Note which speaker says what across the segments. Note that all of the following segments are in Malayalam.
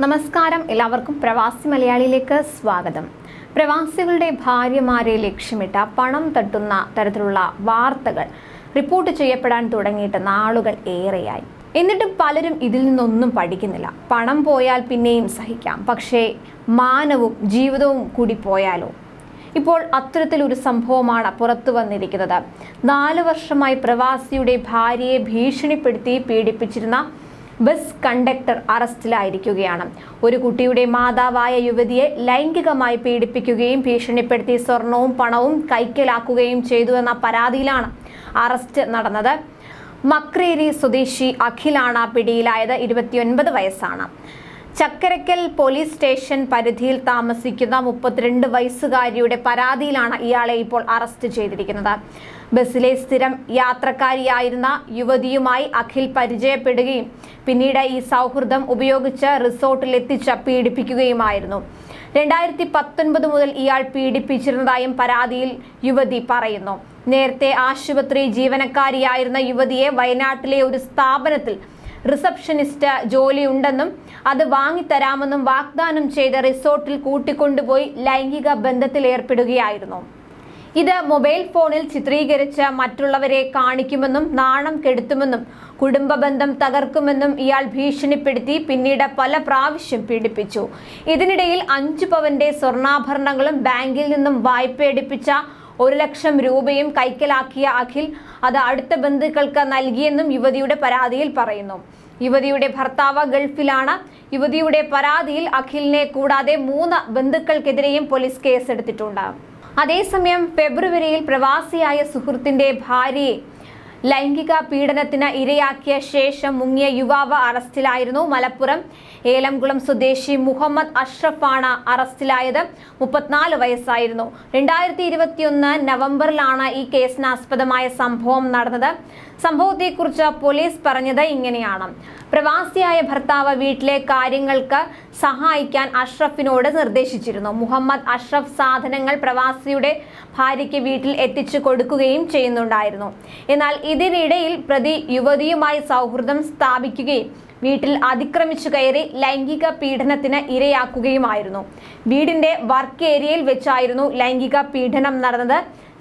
Speaker 1: നമസ്കാരം. എല്ലാവർക്കും പ്രവാസി മലയാളിയിലേക്ക് സ്വാഗതം. പ്രവാസികളുടെ ഭാര്യമാരെ ലക്ഷ്യമിട്ട പണം തട്ടുന്ന തരത്തിലുള്ള വാർത്തകൾ റിപ്പോർട്ട് ചെയ്യപ്പെടാൻ തുടങ്ങിയിട്ട് നാളുകൾ ഏറെയായി. എന്നിട്ടും പലരും ഇതിൽ നിന്നൊന്നും പഠിക്കുന്നില്ല. പണം പോയാൽ പിന്നെയും സഹിക്കാം. പക്ഷേ മാനവും ജീവിതവും കൂടി പോയാലോ? ഇപ്പോൾ അത്തരത്തിലൊരു സംഭവമാണ് പുറത്തു വന്നിരിക്കുന്നത്. നാല് വർഷമായി പ്രവാസിയുടെ ഭാര്യയെ ഭീഷണിപ്പെടുത്തി പീഡിപ്പിച്ചിരുന്ന ബസ് കണ്ടക്ടർ അറസ്റ്റിലായിരിക്കുകയാണ്. ഒരു കുട്ടിയുടെ മാതാവായ യുവതിയെ ലൈംഗികമായി പീഡിപ്പിക്കുകയും ഭീഷണിപ്പെടുത്തി സ്വർണവും പണവും കൈക്കലാക്കുകയും ചെയ്തു എന്ന പരാതിയിലാണ് അറസ്റ്റ് നടന്നത്. മക്രേരി സ്വദേശി അഖിലാണ് പിടിയിലായത്. ഇരുപത്തിയൊൻപത് വയസ്സാണ്. ചക്കരക്കൽ പോലീസ് സ്റ്റേഷൻ പരിധിയിൽ താമസിക്കുന്ന മുപ്പത്തിരണ്ട് വയസ്സുകാരിയുടെ പരാതിയിലാണ് ഇയാളെ ഇപ്പോൾ അറസ്റ്റ് ചെയ്തിരിക്കുന്നത്. ബസ്സിലെ സ്ഥിരം യാത്രക്കാരിയായിരുന്ന യുവതിയുമായി അഖിൽ പരിചയപ്പെടുകയും പിന്നീട് ഈ സൗഹൃദം ഉപയോഗിച്ച് റിസോർട്ടിൽ എത്തിച്ച് പീഡിപ്പിക്കുകയുമായിരുന്നു. രണ്ടായിരത്തി പത്തൊൻപത് മുതൽ ഇയാൾ പീഡിപ്പിച്ചിരുന്നതായും പരാതിയിൽ യുവതി പറയുന്നു. നേരത്തെ ആശുപത്രി ജീവനക്കാരിയായിരുന്ന യുവതിയെ വയനാട്ടിലെ ഒരു സ്ഥാപനത്തിൽ റിസപ്ഷനിസ്റ്റ് ജോലിയുണ്ടെന്നും അത് വാങ്ങിത്തരാമെന്നും വാഗ്ദാനം ചെയ്ത് റിസോർട്ടിൽ കൂട്ടിക്കൊണ്ടുപോയി ലൈംഗിക ബന്ധത്തിൽ ഏർപ്പെടുകയായിരുന്നു. ഇത് മൊബൈൽ ഫോണിൽ ചിത്രീകരിച്ച് മറ്റുള്ളവരെ കാണിക്കുമെന്നും നാണം കെടുത്തുമെന്നും കുടുംബ ബന്ധം തകർക്കുമെന്നും ഇയാൾ ഭീഷണിപ്പെടുത്തി പിന്നീട് പല പ്രാവശ്യം പീഡിപ്പിച്ചു. ഇതിനിടയിൽ അഞ്ചു പവന്റെ സ്വർണാഭരണങ്ങളും ബാങ്കിൽ നിന്നും വായ്പ എടുപ്പിച്ച ഒരു ലക്ഷം രൂപയും കൈക്കലാക്കിയ അഖിൽ അത് അടുത്ത ബന്ധുക്കൾക്ക് നൽകിയെന്നും യുവതിയുടെ പരാതിയിൽ പറയുന്നു. യുവതിയുടെ ഭർത്താവ് ഗൾഫിലാണ്. യുവതിയുടെ പരാതിയിൽ അഖിലിനെ കൂടാതെ മൂന്ന് ബന്ധുക്കൾക്കെതിരെയും പോലീസ് കേസെടുത്തിട്ടുണ്ട്. അതേസമയം ഫെബ്രുവരിയിൽ പ്രവാസിയായ സുഹൃത്തിന്റെ ഭാര്യയെ ലൈംഗിക പീഡനത്തിന് ഇരയാക്കിയ ശേഷം മുങ്ങിയ യുവാവ് അറസ്റ്റിലായിരുന്നു. മലപ്പുറം ഏലംകുളം സ്വദേശി മുഹമ്മദ് അഷ്റഫാണ് അറസ്റ്റിലായത്. മുപ്പത്തിനാല് വയസ്സായിരുന്നു. രണ്ടായിരത്തി ഇരുപത്തിയൊന്ന് നവംബറിലാണ് ഈ കേസിനാസ്പദമായ സംഭവം നടന്നത്. സംഭവത്തെക്കുറിച്ച് പോലീസ് പറഞ്ഞത് ഇങ്ങനെയാണ്. പ്രവാസിയായ ഭർത്താവ് വീട്ടിലെ കാര്യങ്ങൾക്ക് സഹായിക്കാൻ അഷ്റഫിനോട് നിർദ്ദേശിച്ചിരുന്നു. മുഹമ്മദ് അഷ്റഫ് സാധനങ്ങൾ പ്രവാസിയുടെ ഭാര്യയ്ക്ക് വീട്ടിൽ എത്തിച്ചു കൊടുക്കുകയും ചെയ്യുന്നുണ്ടായിരുന്നു. എന്നാൽ ഇതിനിടയിൽ പ്രതി യുവതിയുമായി സൗഹൃദം സ്ഥാപിക്കുകയും വീട്ടിൽ അതിക്രമിച്ചു കയറി ലൈംഗിക പീഡനത്തിന് ഇരയാക്കുകയുമായിരുന്നു. വീടിന്റെ വർക്ക് ഏരിയയിൽ വെച്ചായിരുന്നു ലൈംഗിക പീഡനം നടന്നത്.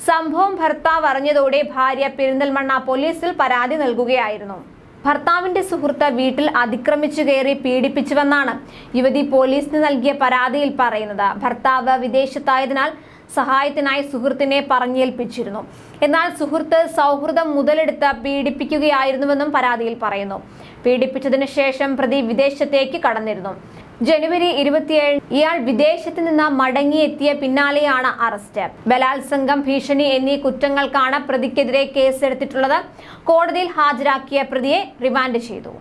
Speaker 1: സംഭവം ഭർത്താവ് അറിഞ്ഞതോടെ ഭാര്യ പെരിന്തൽമണ്ണ പോലീസിൽ പരാതി നൽകുകയായിരുന്നു. ഭർത്താവിന്റെ സുഹൃത്ത് വീട്ടിൽ അതിക്രമിച്ചു കയറി പീഡിപ്പിച്ചുവെന്നാണ് യുവതി പോലീസിന് നൽകിയ പരാതിയിൽ പറയുന്നത്. ഭർത്താവ് വിദേശത്തായതിനാൽ സഹായത്തിനായി സുഹൃത്തിനെ പറഞ്ഞേൽപ്പിച്ചിരുന്നു. എന്നാൽ സുഹൃത്ത് സൗഹൃദം മുതലെടുത്ത് പീഡിപ്പിക്കുകയായിരുന്നുവെന്നും പരാതിയിൽ പറയുന്നു. പീഡിപ്പിച്ചതിന് ശേഷം പ്രതി വിദേശത്തേക്ക് കടന്നിരുന്നു. ജനുവരി ഇരുപത്തിയേഴ് ഇയാൾ വിദേശത്ത് നിന്ന് മടങ്ങിയെത്തിയ പിന്നാലെയാണ് അറസ്റ്റ്. ബലാത്സംഗം ഭീഷണി എന്നീ കുറ്റങ്ങൾക്കാണ് പ്രതിക്കെതിരെ കേസെടുത്തിട്ടുള്ളത്. കോടതിയിൽ ഹാജരാക്കിയ പ്രതിയെ റിമാൻഡ് ചെയ്തു.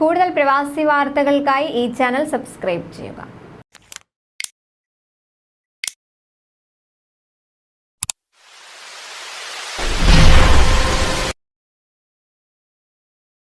Speaker 1: കൂടുതൽ പ്രവാസി വാർത്തകൾക്കായി ഈ ചാനൽ സബ്സ്ക്രൈബ് ചെയ്യുക.